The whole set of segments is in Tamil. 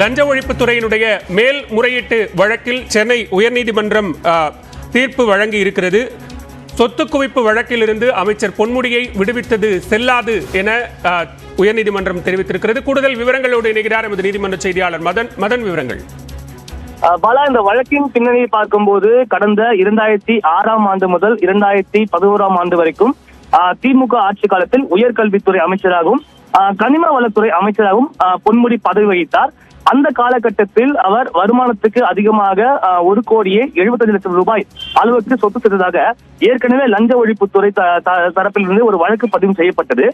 லஞ்ச ஒழிப்புத்துறையினுடைய மேல்முறையீட்டு வழக்கில் சென்னை உயர்நீதிமன்றம் தீர்ப்பு வழங்கி இருக்கிறது. சொத்து குவிப்பு வழக்கிலிருந்து அமைச்சர் பொன்முடியை விடுவித்தது செல்லாது என உயர்நீதிமன்றம் தெரிவித்திருக்கிறது. கூடுதல் விவரங்களோடு இணைகிறார் எமது நீதிமன்ற செய்தியாளர் மதன். மதன் விவரங்கள். பல இந்த வழக்கின் பின்னணியை பார்க்கும்போது கடந்த இரண்டாயிரத்தி ஆறாம் ஆண்டு முதல் இரண்டாயிரத்தி பதினோராம் ஆண்டு வரைக்கும் திமுக ஆட்சி காலத்தில் உயர்கல்வித்துறை அமைச்சராகவும் கனிம வளத்துறை அமைச்சராகவும் பொன்முடி பதவி வகித்தார். அந்த காலகட்டத்தில் அவர் வருமானத்துக்கு அதிகமாக ஒரு கோடியே எழுபத்தஞ்சு லட்சம் ரூபாய் அளவுக்கு சொத்து சேர்த்ததாக ஏற்கனவே லஞ்ச ஒழிப்புத்துறை த- த- தரப்பிலிருந்து ஒரு வழக்கு பதிவு செய்யப்பட்டது.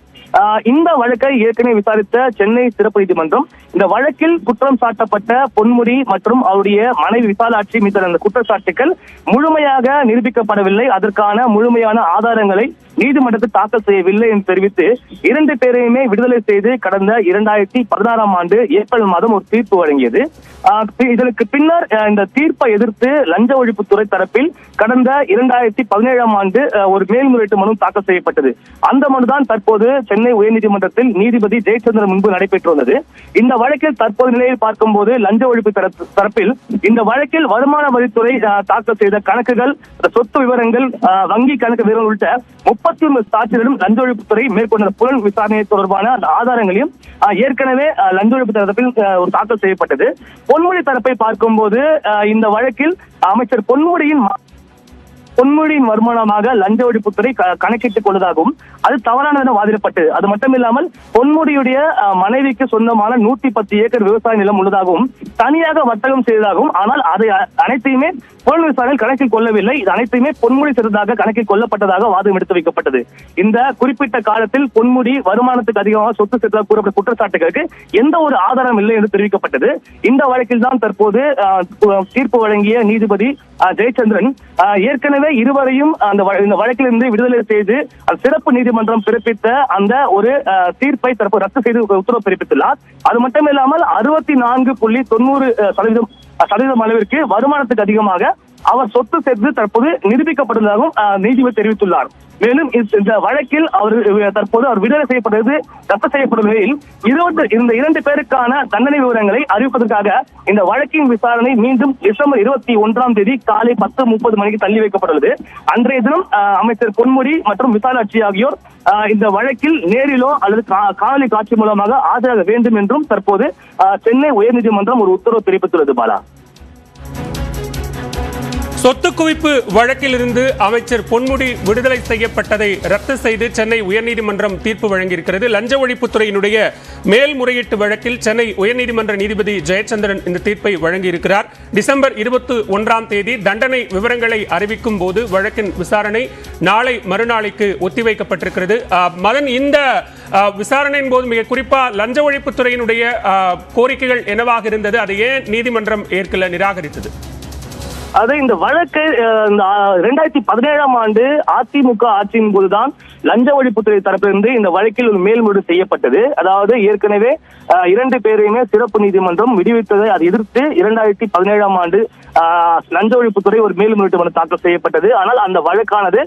இந்த வழக்கை ஏற்கனவே விசாரித்த சென்னை சிறப்பு நீதிமன்றம் இந்த வழக்கில் குற்றம் சாட்டப்பட்ட பொன்முடி மற்றும் அவருடைய மனைவி விசாலாட்சி மீதான அந்த குற்றச்சாட்டுகள் முழுமையாக நிரூபிக்கப்படவில்லை. அதற்கான முழுமையான ஆதாரங்களை நீதிமன்றத்தில் தாக்கல் செய்யவில்லை என்று தெரிவித்து இரண்டு பேரையுமே விடுதலை செய்து கடந்த இரண்டாயிரத்தி பதினாறாம் ஆண்டு ஏப்ரல் மாதம் ஒரு தீர்ப்பு வழங்கியது. இதற்கு பின்னர் இந்த தீர்ப்பை எதிர்த்து லஞ்ச ஒழிப்புத்துறை தரப்பில் கடந்த இரண்டாயிரத்தி பதினேழாம் ஆண்டு ஒரு மேல்முறையீட்டு மனு தாக்கல் செய்யப்பட்டது. அந்த மனுதான் தற்போது சென்னை உயர்நீதிமன்றத்தில் நீதிபதி ஜெயச்சந்திரன் முன்பு நடைபெற்று வந்தது. இந்த வழக்கில் தற்போது நிலையில் பார்க்கும்போது லஞ்ச ஒழிப்பு தரப்பில் இந்த வழக்கில் வருமான வரித்துறை தாக்கல் செய்த கணக்குகள் சொத்து விவரங்கள் வங்கி கணக்கு விவரங்கள் உள்ளிட்ட முப்பத்தி ஒன்பது சாட்சிகளும் லஞ்ச ஒழிப்புத்துறை மேற்கொண்ட புலன் விசாரணை தொடர்பான அந்த ஆதாரங்களையும் ஏற்கனவே லஞ்ச ஒழிப்பு தரப்பில் ஒரு தாக்கல் செய்யப்பட்டது. பொன்முடி தரப்பை பார்க்கும்போது இந்த வழக்கில் அமைச்சர் பொன்முடியின் ம- பொன்முடியின் வருமானமாக லஞ்ச ஒழிப்புத்துறை கணக்கிட்டுக் கொண்டதாகவும் அது தவறானது என வாதிடப்பட்டது அது மட்டுமில்லாமல் பொன்முடியுடைய மனைவிக்கு சொந்தமான நூத்தி பத்து ஏக்கர் விவசாய நிலம் உள்ளதாகவும் தனியாக வர்த்தகம் செய்ததாகவும் ஆனால் அதை அனைத்தையுமே புலன் விசாரணையில் கணக்கில் கொள்ளவில்லை. இது அனைத்தையுமே பொன்முடி செய்ததாக கணக்கில் கொள்ளப்பட்டதாக வாதம் எடுத்து வைக்கப்பட்டது. இந்த குறிப்பிட்ட காலத்தில் பொன்முடி வருமானத்துக்கு அதிகமாக சொத்து சேர்த்ததாக கூறப்பட்ட குற்றச்சாட்டுகளுக்கு எந்த ஒரு ஆதாரம் இல்லை என்று தெரிவிக்கப்பட்டது. இந்த வழக்கில் தான் தற்போது தீர்ப்பு வழங்கிய நீதிபதி ஜெயச்சந்திரன் ஏற்கனவே இருவரையும் அந்த இந்த வழக்கிலிருந்து விடுதலை செய்து சிறப்பு நீதிமன்றம் பிறப்பித்த அந்த ஒரு தீர்ப்பை தரப்பு ரத்து செய்து உத்தரவு பிறப்பித்துள்ளார். அது மட்டுமில்லாமல் அறுபத்தி நான்கு புள்ளி தொண்ணூறு சதவீதம் சதவீதம் அளவிற்கு வருமானத்துக்கு அதிகமாக அவர் சொத்து சேர்த்து தற்போது நிரூபிக்கப்பட்டதாகவும் நீதிபதி தெரிவித்துள்ளார். மேலும் இந்த- வழக்கில் அவர் தற்போது அவர் விடுதலை செய்யப்பட்டது ரத்து செய்யப்படும் நிலையில் இந்த இரண்டு பேருக்கான தண்டனை விவரங்களை அறிவிப்பதற்காக இந்த வழக்கின் விசாரணை மீண்டும் டிசம்பர் இருபத்தி ஒன்றாம் தேதி காலை பத்து முப்பது மணிக்கு தள்ளி வைக்கப்பட்டுள்ளது. அன்றைய தினம் அஹ், அமைச்சர் பொன்முடி மற்றும் விசாலாட்சி ஆகியோர் அஹ், இந்த வழக்கில் நேரிலோ அல்லது கா- காணொலி காட்சி மூலமாக ஆஜராக வேண்டும் என்றும் தற்போது சென்னை உயர்நீதிமன்றம் ஒரு உத்தரவு பிறப்பித்துள்ளது பாலா. சொத்து குவிப்பு வழக்கிலிருந்து அமைச்சர் பொன்முடி விடுதலை செய்யப்பட்டதை ரத்து செய்து சென்னை உயர்நீதிமன்றம் தீர்ப்பு வழங்கியிருக்கிறது. லஞ்ச ஒழிப்புத்துறையினுடைய மேல்முறையீட்டு வழக்கில் சென்னை உயர்நீதிமன்ற நீதிபதி ஜெயச்சந்திரன் இந்த தீர்ப்பை வழங்கியிருக்கிறார். டிசம்பர் இருபத்தி ஒன்றாம் தேதி தண்டனை விவரங்களை அறிவிக்கும் போது வழக்கின் விசாரணை நாளை மறுநாளைக்கு ஒத்திவைக்கப்பட்டிருக்கிறது. மதன் இந்த ஆஹ், விசாரணையின் போது மிக குறிப்பாக லஞ்ச ஒழிப்புத்துறையினுடைய கோரிக்கைகள் என்னவாக இருந்தது? அதை ஏன் நீதிமன்றம் ஏற்கல நிராகரித்தது? அது இந்த வழக்கு இந்த ரெண்டாயிரத்தி பதினேழாம் ஆண்டு அதிமுக ஆட்சியின் போதுதான் லஞ்ச ஒழிப்புத்துறை தரப்பிலிருந்து இந்த வழக்கில் ஒரு மேல்முறையீடு செய்யப்பட்டது. அதாவது ஏற்கனவே இரண்டு பேரையுமே சிறப்பு நீதிமன்றம் விடுவித்ததை அதை எதிர்த்து இரண்டாயிரத்தி பதினேழாம் ஆண்டு லஞ்ச ஒழிப்புத்துறை ஒரு மேல்முறையீட்டு மனு தாக்கல் செய்யப்பட்டது. ஆனால் அந்த வழக்கானது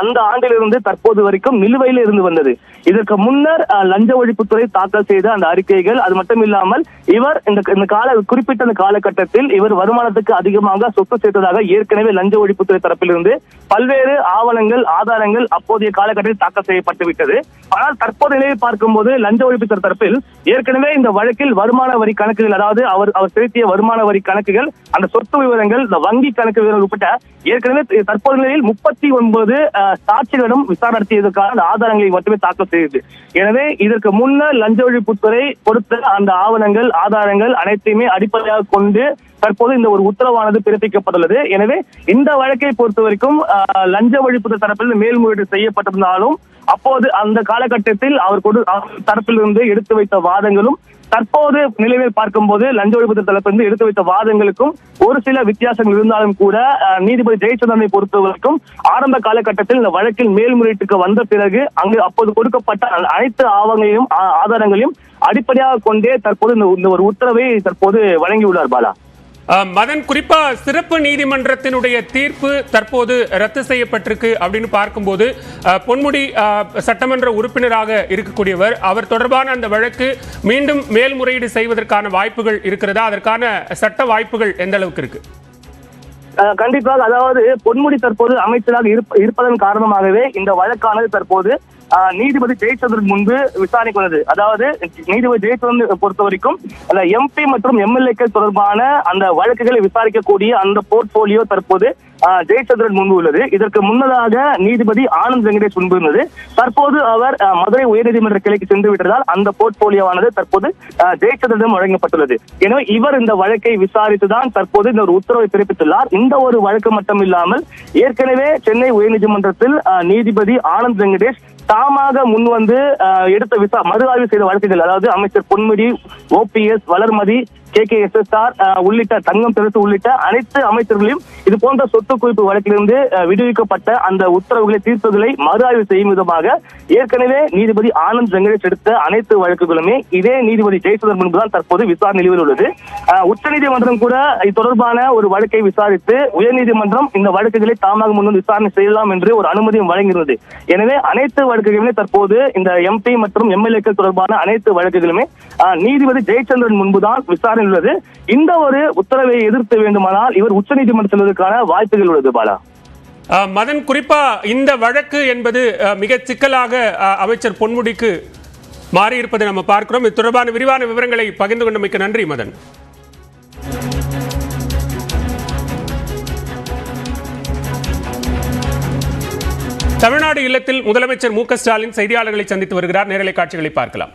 அந்த ஆண்டிலிருந்து தற்போது வரைக்கும் நிலுவையில் இருந்து வந்தது. இதற்கு முன்னர் லஞ்ச ஒழிப்புத்துறை தாக்கல் செய்த அந்த அறிக்கைகள் அது மட்டும் இல்லாமல் இவர் இந்த கால குறிப்பிட்ட அந்த காலகட்டத்தில் இவர் வருமானத்துக்கு அதிகமாக சொத்து சேர்த்ததாக ஏற்கனவே லஞ்ச ஒழிப்புத்துறை தரப்பிலிருந்து பல்வேறு ஆவணங்கள் ஆதாரங்கள் அப்போதைய காலகட்ட காலகட்டத்தில் தாக்கல் செய்யப்பட்டு விட்டது. ஆனால் தற்போது நிலையை பார்க்கும்போது லஞ்ச ஒழிப்புத்துறை தரப்பில் ஏற்கனவே இந்த வழக்கில் வருமான வரி கணக்குகள் அதாவது அவர் அவர் செலுத்திய வருமான வரி கணக்குகள் அந்த சொத்து விவரங்கள் இந்த வங்கி கணக்கு விவரங்கள் உட்பட்ட ஏற்கனவே தற்போது நிலையில் முப்பத்தி ஒன்பது சாட்சிகளிடம் விசாரணை நடத்தியதற்கான ஆதாரங்களை மட்டுமே தாக்கல் செய்தது. எனவே இதற்கு முன்னர் லஞ்ச ஒழிப்புத்துறை கொடுத்த அந்த ஆவணங்கள் ஆதாரங்கள் அனைத்தையுமே அடிப்படையாக கொண்டு தற்போது இந்த ஒரு உத்தரவானது பிறப்பிக்கப்பட்டுள்ளது. எனவே இந்த வழக்கை பொறுத்த வரைக்கும் ஆஹ், லஞ்ச ஒழிப்புத்துறை தரப்பில் மேல்முறையீடு செய்யப்பட்டிருந்தாலும் அப்போது அந்த காலகட்டத்தில் அவர் கொடு அவர் தரப்பிலிருந்து எடுத்து வைத்த வாதங்களும் தற்போது நிலையில் பார்க்கும்போது லஞ்ச ஒழிப்புத்துறை தரப்பிலிருந்து எடுத்து வைத்த வாதங்களுக்கும் ஒரு சில வித்தியாசங்கள் இருந்தாலும் கூட நீதிபதி ஜெயச்சந்திரனை பொறுத்த வரைக்கும் ஆரம்ப காலகட்டத்தில் இந்த வழக்கில் மேல்முறையீட்டுக்கு வந்த பிறகு அங்கு அப்போது கொடுக்கப்பட்ட அனைத்து ஆவணங்களையும் ஆதாரங்களையும் அடிப்படையாக கொண்டே தற்போது இந்த- இந்த ஒரு உத்தரவை தற்போது வழங்கியுள்ளார் பாலா. மதன் குறிப்பா சிறப்பு நீதிமன்றத்தினுடைய தீர்ப்பு தற்போது ரத்து செய்யப்பட்டிருக்கு அப்படின்னு பார்க்கும்போது பொன்முடி சட்டமன்ற உறுப்பினராக இருக்கக்கூடியவர் அவர் தொடர்பான அந்த வழக்கு மீண்டும் மேல்முறையீடு செய்வதற்கான வாய்ப்புகள் இருக்கிறதா? அதற்கான சட்ட வாய்ப்புகள் எந்த அளவுக்கு இருக்கு? அஹ் கண்டிப்பாக அதாவது பொன்முடி தற்போது அமைச்சராக இருப்பதன் காரணமாகவே இந்த வழக்கானது தற்போது நீதிபதி ஜெயச்சந்திரன் முன்பு விசாரணைக்கு வந்தது. அதாவது நீதிபதி ஜெயச்சந்திரன் பொறுத்த வரைக்கும் எம்பி மற்றும் எம்எல்ஏக்கள் தொடர்பான அந்த வழக்குகளை விசாரிக்கக்கூடிய அந்த போர்ட்போலியோ தற்போது ஜெயச்சந்திரன் முன்பு உள்ளது. இதற்கு முன்னதாக நீதிபதி ஆனந்த் வெங்கடேஷ் முன்பு இருந்தது. தற்போது அவர் மதுரை உயர்நீதிமன்ற கிளைக்கு சென்று விட்டதால் அந்த போர்ட்போலியோவானது தற்போது அஹ், ஜெயச்சந்திரனிடம் வழங்கப்பட்டுள்ளது. எனவே இவர் இந்த வழக்கை விசாரித்துதான் தற்போது இந்த ஒரு உத்தரவை பிறப்பித்துள்ளார். இந்த ஒரு வழக்கு மட்டும் இல்லாமல் ஏற்கனவே சென்னை உயர்நீதிமன்றத்தில் அஹ், நீதிபதி ஆனந்த் வெங்கடேஷ் தாமாக முன் வந்து எடுத்த விசா மறு ஆய்வு செய்த வழக்குகள் அதாவது அமைச்சர் Ponmudi OPS Valarmathi K K S S R உள்ளிட்ட தங்கம் பெருசு உள்ளிட்ட அனைத்து அமைச்சர்களையும் இது போன்ற சொத்து குவிப்பு வழக்கிலிருந்து விடுவிக்கப்பட்ட அந்த உத்தரவுகளை தீர்ப்புகளை மறு ஆய்வு செய்யும் விதமாக ஏற்கனவே நீதிபதி ஆனந்த் வெங்கடேஷ் எடுத்த அனைத்து வழக்குகளுமே இதே நீதிபதி ஜெயசுதர் முன்புதான் தற்போது விசாரணை நிலுவையில் உள்ளது. உச்சநீதிமன்றம் கூட இது தொடர்பான ஒரு வழக்கை விசாரித்து உயர்நீதிமன்றம் இந்த வழக்குகளை தாமாக முன்வந்து விசாரணை செய்யலாம் என்று ஒரு அனுமதியும் வழங்கியிருந்தது. எனவே அனைத்து வழக்குகளுமே தற்போது இந்த எம்பி மற்றும் எம்எல்ஏக்கள் தொடர்பான அனைத்து வழக்குகளுமே நீதிபதி ஜெயச்சந்திரன் முன்புதான் விசாரணை உள்ளது இந்த ஒரு உத்தரவை எதிர்த்து வேண்டுமானால் இவர் உச்சநீதிமன்றம் செல்வதற்கான வாய்ப்புகள் உள்ளது பாலா. மதன் குறிப்பா இந்த வழக்கு என்பது மிக சிக்கலாக அமைச்சர் பொன்முடிக்கு மாறியிருப்பதை நம்ம பார்க்கிறோம். இது தொடர்பான விரிவான விவரங்களை பகிர்ந்து கொண்டமைக்கு நன்றி மதன். தமிழ்நாடு இல்லத்தில் முதலமைச்சர் மு க ஸ்டாலின் செய்தியாளர்களை சந்தித்து வருகிறார். நேரலை காட்சிகளை பார்க்கலாம்.